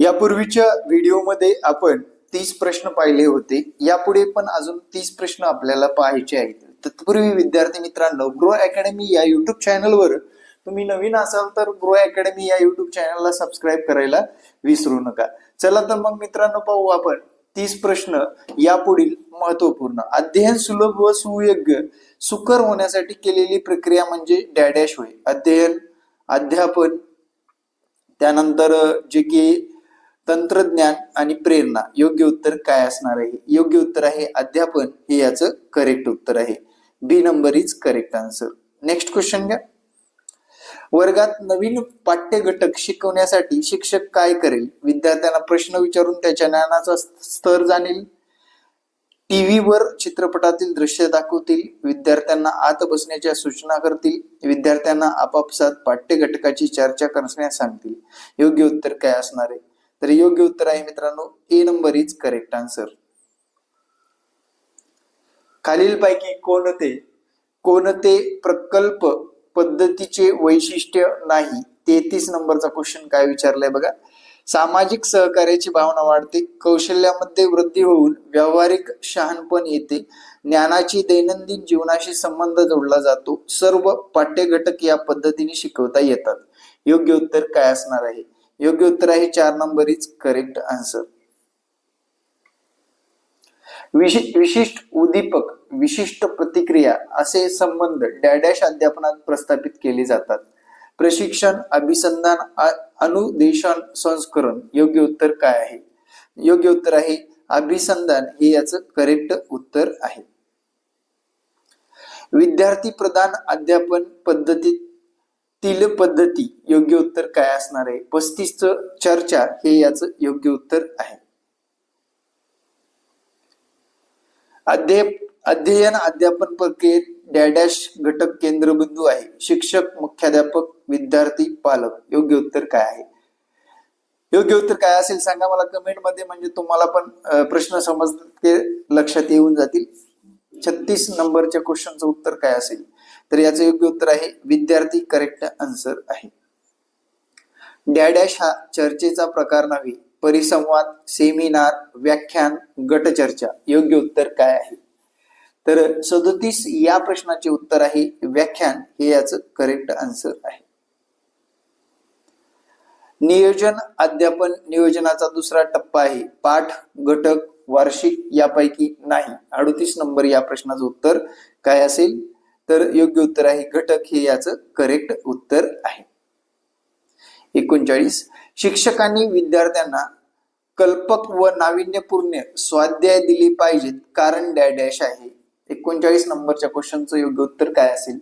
यापूर्वीच्या व्हिडिओमध्ये आपण तीस प्रश्न पाहिले होते. यापुढे पण अजून तीस प्रश्न आपल्याला पाहायचे आहेत. तत्पूर्वी विद्यार्थी मित्रांनो ग्रो अकॅडमी या युट्यूब चॅनलवर तुम्ही नवीन असाल तर ग्रो अकॅडमी या युट्यूब चॅनलला सबस्क्राईब करायला विसरू नका. चला तर मग मित्रांनो पाहू आपण तीस प्रश्न यापुढील महत्त्वपूर्ण अध्ययन सुलभ व सुयोग्य सुकर होण्यासाठी केलेली प्रक्रिया म्हणजे डॅडॅश होय. अध्ययन अध्यापन त्यानंतर जे की तंत्रज्ञान आणि प्रेरणा योग्य उत्तर काय असणार आहे? योग्य उत्तर आहे अध्यापन. हे याचं करेक्ट उत्तर आहे. B number is correct answer next question घ्या. वर्गात नवीन पाठ्य घटक शिकवण्यासाठी शिक्षक काय करेल? विद्यार्थ्यांना प्रश्न विचारून त्याच्या ज्ञानाचा स्तर जाणील. टीव्हीवर चित्रपटातील दृश्य दाखवतील. विद्यार्थ्यांना आत बसण्याच्या सूचना करतील. विद्यार्थ्यांना आपापसात पाठ्य घटकाची चर्चा करण्यास सांगतील. योग्य उत्तर काय असणार आहे? तर योग्य उत्तर आहे मित्रांनो A number is correct answer खालीलपैकी कोणते कोणते प्रकल्प पद्धतीचे वैशिष्ट्य नाही? तेहतीस नंबरचा क्वेश्चन काय विचारलाय बघा. सामाजिक सहकार्याची भावना वाढते कौशल्यामध्ये वृद्धी होऊन व्यावहारिक शहाणपण येते ज्ञानाची दैनंदिन जीवनाशी संबंध जोडला जातो सर्व पाठ्य घटक या पद्धतीने शिकवता येतात. योग्य उत्तर काय असणार आहे? योग्य उत्तर आहे चार नंबर इज करेक्ट आन्सर. विशिष्ट उद्दीपक विशिष्ट प्रतिक्रिया असे संबंध डॅडॅश अध्यापनात प्रस्थापित केले जातात. प्रशिक्षण अभिसंधान अनुदेशन संस्करण योग्य उत्तर काय आहे? योग्य उत्तर आहे अभिसंधान हे याचं करेक्ट उत्तर आहे. विद्यार्थी प्रधान अध्यापन पद्धतीत तिल पद्धती योग्य उत्तर काय असणार आहे? पस्तीसच चर्चा हे याचं योग्य उत्तर आहे. अध्यय अध्ययन अध्यापन प्रक्रियेत डॅडॅश घटक केंद्रबिंदू आहे. शिक्षक मुख्याध्यापक विद्यार्थी पालक योग्य उत्तर काय आहे? योग्य उत्तर काय असेल सांगा मला कमेंटमध्ये म्हणजे तुम्हाला पण प्रश्न समज ते लक्षात येऊन जातील. छत्तीस नंबरच्या क्वेश्चनचं उत्तर काय असेल? तर याचं योग्य उत्तर आहे विद्यार्थी करेक्ट आन्सर आहे. डॅडॅश हा चर्चेचा प्रकार नव्हे परिसंवाद सेमिनार व्याख्यान गटचर्चा योग्य उत्तर काय आहे? तर सदोतीस या प्रश्नाचे उत्तर आहे व्याख्यान हे याचं करेक्ट आन्सर आहे. नियोजन अध्यापन नियोजनाचा दुसरा टप्पा आहे पाठ घटक वार्षिक यापैकी नाही. अडतीस नंबर या प्रश्नाचं उत्तर काय असेल? तर योग्य उत्तर आहे. घटक हे याचं करेक्ट उत्तर आहे. एकोणचाळीस. शिक्षकांनी विद्यार्थ्यांना कल्पक व नाविन्यपूर्ण स्वाध्याय दिली पाहिजेत. कारण डॅश आहे. एकोणचाळीस नंबरच्या क्वेश्चनचं योग्य उत्तर काय असेल?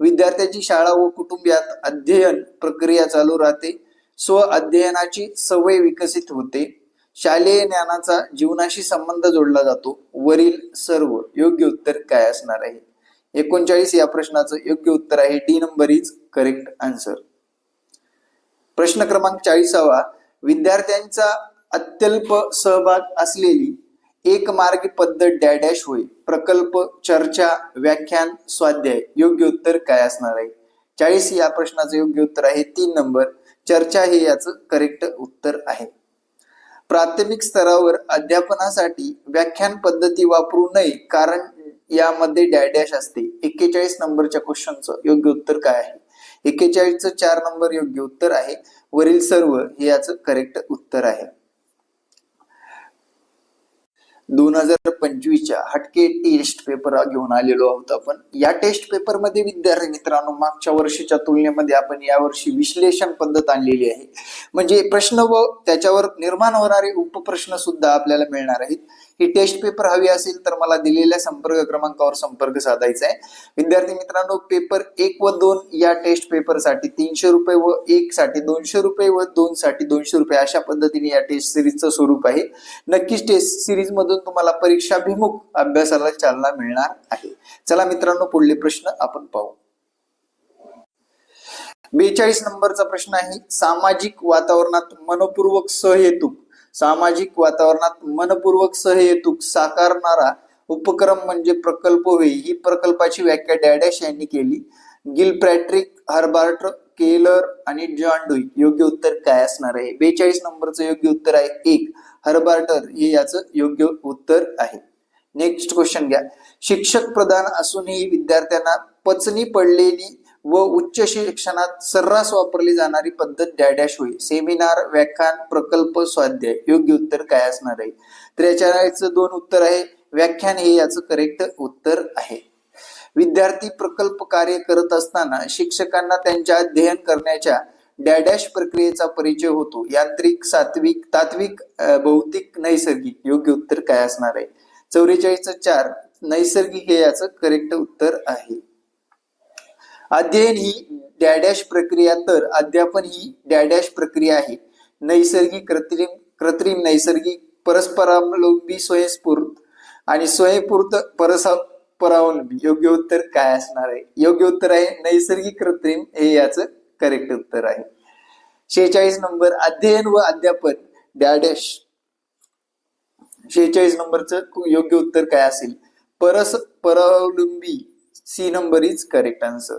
विद्यार्थ्याची शाळा व कुटुंबियात अध्ययन प्रक्रिया चालू राहते. स्व अध्ययनाची सवय विकसित होते. शालेय ज्ञानाचा जीवनाशी संबंध जोडला जातो. वरील सर्व योग्य उत्तर काय असणार आहे? एकोणचाळीस या प्रश्नाचं योग्य उत्तर आहे. D number is correct answer प्रश्न क्रमांक चाळीसावा. विद्यार्थ्यांचा अत्यल्प सहभाग असलेली एक मार्ग पद्धत डॅडॅश होय. प्रकल्प चर्चा व्याख्यान स्वाध्याय. योग्य उत्तर काय असणार आहे? चाळीस या प्रश्नाचं योग्य उत्तर आहे. तीन नंबर चर्चा हे याचं करेक्ट उत्तर आहे. प्राथमिक स्तरावर अध्यापनासाठी व्याख्यान पद्धती वापरू नये कारण यामध्ये डॅडॅश असते. एक्केचाळीस नंबरच्या क्वेश्चनचं योग्य उत्तर काय आहे? एक्केचाळीसचं चार नंबर योग्य उत्तर आहे. वरील सर्व हे याचं करेक्ट उत्तर आहे. दोन हजार पंचवीसच्या हटके टेस्ट पेपर घेऊन आलेलो आहोत आपण. या टेस्ट पेपरमध्ये विद्यार्थी मित्रांनो मागच्या वर्षीच्या तुलनेमध्ये आपण यावर्षी विश्लेषण पद्धत आणलेली आहे. म्हणजे प्रश्न व त्याच्यावर निर्माण होणारे उपप्रश्न सुद्धा आपल्याला मिळणार आहेत. ही टेस्ट पेपर हवी असेल तर मला दिलेल्या संपर्क क्रमांकावर संपर्क साधायचा आहे विद्यार्थी मित्रांनो पेपर एक व दोन या टेस्ट पेपरसाठी तीनशे रुपये व एक साठी दोनशे रुपये व दोन साठी दोनशे रुपये अशा पद्धतीने या टेस्ट सिरीजचं स्वरूप आहे. नक्कीच टेस्ट सिरीज मधून तुम्हाला परीक्षाभिमुख अभ्यासाला चालना मिळणार आहे. चला मित्रांनो पुढले प्रश्न आपण पाहू. बेचाळीस नंबरचा प्रश्न आहे सामाजिक वातावरणात मनपूर्वक सहहेतुक सामाजिक वातावरणात मनपूर्वक सहहेतुक साकारणारा उपक्रम म्हणजे प्रकल्प होय. ही प्रकल्पाची व्याख्या डॅडॅश यांनी केली. गिल प्रॅट्रिक हर्बार्ट केलर आणि जॉन डुई योग्य उत्तर काय असणार आहे? बेचाळीस नंबरचं योग्य उत्तर आहे एक. हर्बार्टर हे याचं योग्य उत्तर आहे. नेक्स्ट क्वेश्चन घ्या. शिक्षक प्रधान असूनही विद्यार्थ्यांना पचनी पडलेली व उच्च शिक्षणात सर्रास वापरली जाणारी पद्धत डॅडॅश होईल सेमिनार व्याख्यान प्रकल्प स्वाध्याय. योग्य उत्तर काय असणार आहे? तर याच्या दोन उत्तर आहे. व्याख्यान हे याचं करेक्ट उत्तर आहे. विद्यार्थी प्रकल्प कार्य करत असताना शिक्षकांना त्यांच्या अध्ययन करण्याच्या डॅडॅश प्रक्रियेचा परिचय होतो. यांत्रिक सात्विक तात्विक भौतिक नैसर्गिक योग्य उत्तर काय असणार आहे? चौवेचाळीस चार. नैसर्गिक हे याचं करेक्ट उत्तर आहे. अध्ययन ही डॅडॅश प्रक्रिया तर अध्यापन ही डॅडॅश प्रक्रिया आहे. नैसर्गिक कृत्रिम कृत्रिम नैसर्गिक परस्परावलंबी स्वयंस्फूर्त आणि स्वयंपूर्त परस परावलंबी योग्य उत्तर काय असणार आहे? योग्य उत्तर आहे नैसर्गिक कृत्रिम हे याचं करेक्ट उत्तर आहे. शेहेचाळीस नंबर अध्ययन व अध्यापन डॅडॅश. शेहेचाळीस नंबरचं योग्य उत्तर काय असेल? परस परावलंबी. C number is correct answer.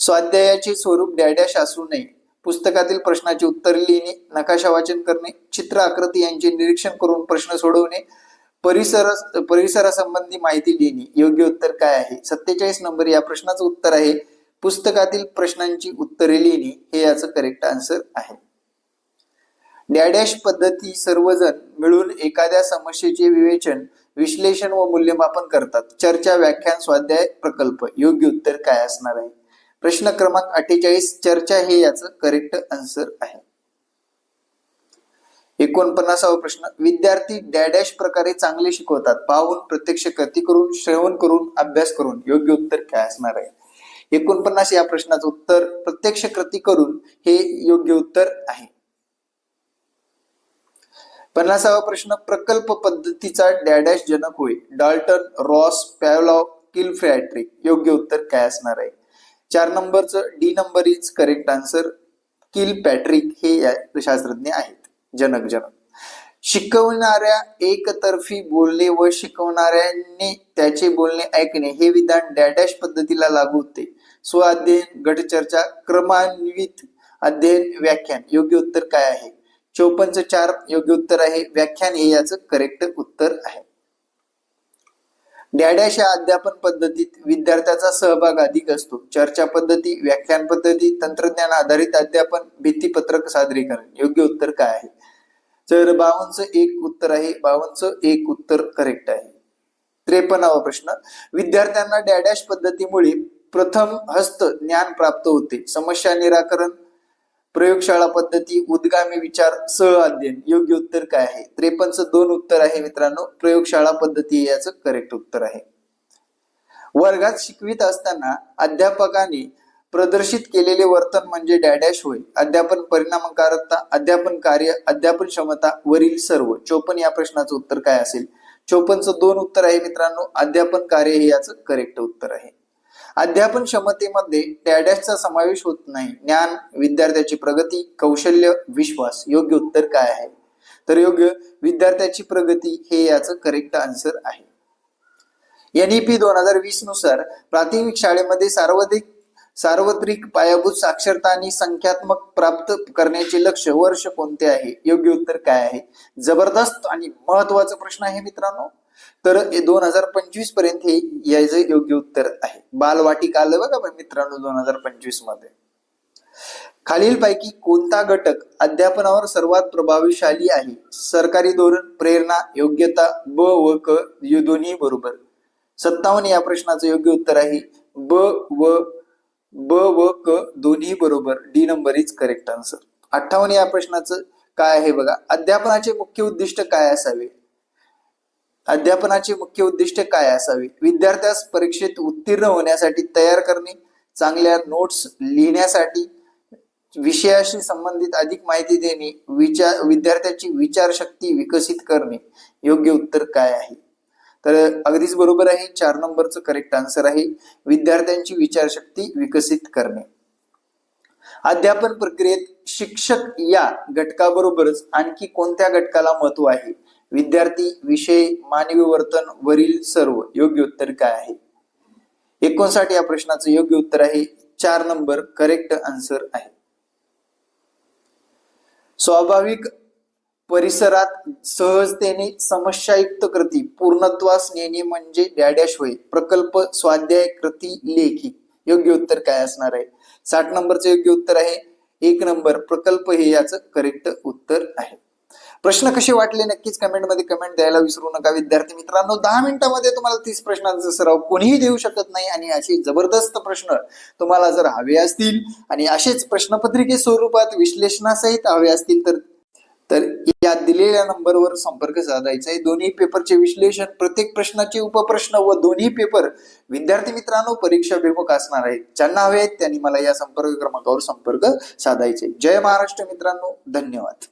स्वाध्यायाचे स्वरूप डॅडॅश असू नये पुस्तकातील प्रश्नाचे उत्तर लिहिणे नकाशा वाचन करणे चित्र आकृती यांचे निरीक्षण करून प्रश्न सोडवणे परिसर परिसरासंबंधी माहिती लिहिणे. योग्य उत्तर काय आहे? सत्तेचाळीस नंबर या प्रश्नाचं उत्तर आहे. पुस्तकातील प्रश्नांची उत्तरे लिहिणे हे याचं करेक्ट आन्सर आहे. डॅडॅश पद्धती सर्वजण मिळून एखाद्या समस्येचे विवेचन विश्लेषण व मूल्यमापन करतात. चर्चा व्याख्यान स्वाध्याय प्रकल्प. योग्य उत्तर काय असणार आहे? प्रश्न क्रमांक अठ्ठेचाळीस चर्चा हे याचं करेक्ट आन्सर आहे. एकोणपन्नासावा प्रश्न. विद्यार्थी डॅडॅश प्रकारे चांगले शिकवतात. पाहून प्रत्यक्ष कृती करून श्रवण करून अभ्यास करून. योग्य उत्तर काय असणार आहे? एकोणपन्नास या प्रश्नाचं उत्तर प्रत्यक्ष कृती करून हे योग्य उत्तर आहे. पन्नासावा प्रश्न प्रकल्प पद्धतीचा डॅडॅश जनक होय. डाल्टन रॉस पॅवलॉ किलफ्रॅट्रिक योग्य उत्तर काय असणार आहे? चार नंबरचं D number is correct answer Kilpatrick हे या शास्त्रज्ञ आहेत. जनक जनक. शिकवणाऱ्या एकतर्फी बोलणे व शिकवणाऱ्यांनी त्याचे बोलणे ऐकणे हे विधान डॅडॅश पद्धतीला लागू होते. स्वअध्ययन गटचर्चा क्रमान्वित अध्ययन व्याख्यान योग्य उत्तर काय आहे? चौपनचं चार योग्य उत्तर आहे. व्याख्यान हे याचं करेक्ट उत्तर आहे. डॅडॅश या अध्यापन पद्धतीत विद्यार्थ्याचा सहभाग अधिक असतो. चर्चा पद्धती व्याख्यान पद्धती तंत्रज्ञान आधारित अध्यापन भित्तीपत्रक सादरीकरण योग्य उत्तर काय आहे? तर बावनचं एक उत्तर आहे. बावनचं एक उत्तर करेक्ट आहे. त्रेपन्नावा प्रश्न. विद्यार्थ्यांना डॅडॅश पद्धतीमुळे प्रथम हस्त ज्ञान प्राप्त होते. समस्या निराकरण प्रयोगशाळा पद्धती उद्गामी विचार सह अध्ययन योग्य उत्तर काय आहे? त्रेपन्नचं दोन उत्तर आहे मित्रांनो. प्रयोगशाळा पद्धती याचं करेक्ट उत्तर आहे. वर्गात शिकवित असताना अध्यापकाने प्रदर्शित केलेले वर्तन म्हणजे डॅडॅश होय. अध्यापन परिणामकारकता अध्यापन कार्य अध्यापन क्षमता वरील सर्व. चोपन या प्रश्नाचं उत्तर काय असेल? चोपनचं दोन उत्तर आहे मित्रांनो. अध्यापन कार्य हे याचं करेक्ट उत्तर आहे. अध्यापन क्षमतेमध्ये डॅडॅशचा समावेश होत नाही. ज्ञान विद्यार्थ्याची प्रगती कौशल्य विश्वास योग्य उत्तर काय आहे? तर योग्य विद्यार्थ्याची प्रगती हे याचं करेक्ट आन्सर आहे. एनईपी दोन हजार वीसनुसार प्राथमिक शाळेमध्ये सार्वधिक सार्वत्रिक पायाभूत साक्षरता आणि संख्यात्मक प्राप्त करण्याचे लक्ष वर्ष कोणते आहे? योग्य उत्तर काय आहे? जबरदस्त आणि महत्त्वाचा प्रश्न आहे मित्रांनो. तर दोन हजार पंचवीसपर्यंत हे याचं योग्य उत्तर आहे. बालवाटिका आलं बघा मित्रांनो दोन हजार पंचवीसमध्ये. खालीलपैकी कोणता घटक अध्यापनावर सर्वात प्रभावशाली आहे? सरकारी धोरण प्रेरणा योग्यता ब व क हे दोन्ही बरोबर. सत्तावन्न या प्रश्नाचं योग्य उत्तर आहे. ब व ब व क दोन्ही बरोबर. D number is correct answer अठ्ठावन्न या प्रश्नाचं काय आहे बघा? अध्यापनाचे मुख्य उद्दिष्ट काय असावे? अध्यापनाचे मुख्य उद्दिष्ट काय असावे? विद्यार्थ्यास परीक्षेत उत्तीर्ण होण्यासाठी तयार करणे चांगल्या नोट्स लिहिण्यासाठी विषयाशी संबंधित अधिक माहिती देणे विचार विद्यार्थ्याची विचारशक्ती विकसित करणे योग्य उत्तर काय आहे? तर अगदीच बरोबर आहे चार नंबरचं करेक्ट आन्सर आहे. विद्यार्थ्यांची विचारशक्ती विकसित करणे. अध्यापन प्रक्रियेत शिक्षक या घटकाबरोबरच आणखी कोणत्या घटकाला महत्त्व आहे? विद्यार्थी विषय मानवी वर्तन वरील सर्व योग्य उत्तर काय आहे? एकोणसाठ या प्रश्नाचं योग्य उत्तर आहे. चार नंबर करेक्ट आन्सर आहे. स्वाभाविक परिसरात सहजतेने समस्यायुक्त कृती पूर्णत्वास नेणे म्हणजे डॅडॅश होय. प्रकल्प स्वाध्याय कृती लेखी. योग्य उत्तर काय असणार आहे? साठ नंबरचं योग्य उत्तर आहे. एक नंबर प्रकल्प हे याचं करेक्ट उत्तर आहे. प्रश्न कसे वाटले? नक्कीच कमेंटमध्ये कमेंट द्यायला विसरू नका. विद्यार्थी मित्रांनो दहा मिनिटांमध्ये तुम्हाला तीस प्रश्नांचा सराव कोणीही देऊ शकत नाही आणि असे जबरदस्त प्रश्न तुम्हाला जर हवे असतील आणि असेच प्रश्नपत्रिके स्वरूपात विश्लेषणासहित हवे असतील तर तर या दिलेल्या नंबरवर संपर्क साधायचा आहे. दोन्ही पेपरचे विश्लेषण प्रत्येक प्रश्नाचे उपप्रश्न व दोन्ही पेपर विद्यार्थी मित्रांनो परीक्षा विमुख असणार आहेत. ज्यांना हवे आहेत त्यांनी मला या संपर्क क्रमांकावर संपर्क साधायचे जय महाराष्ट्र मित्रांनो धन्यवाद.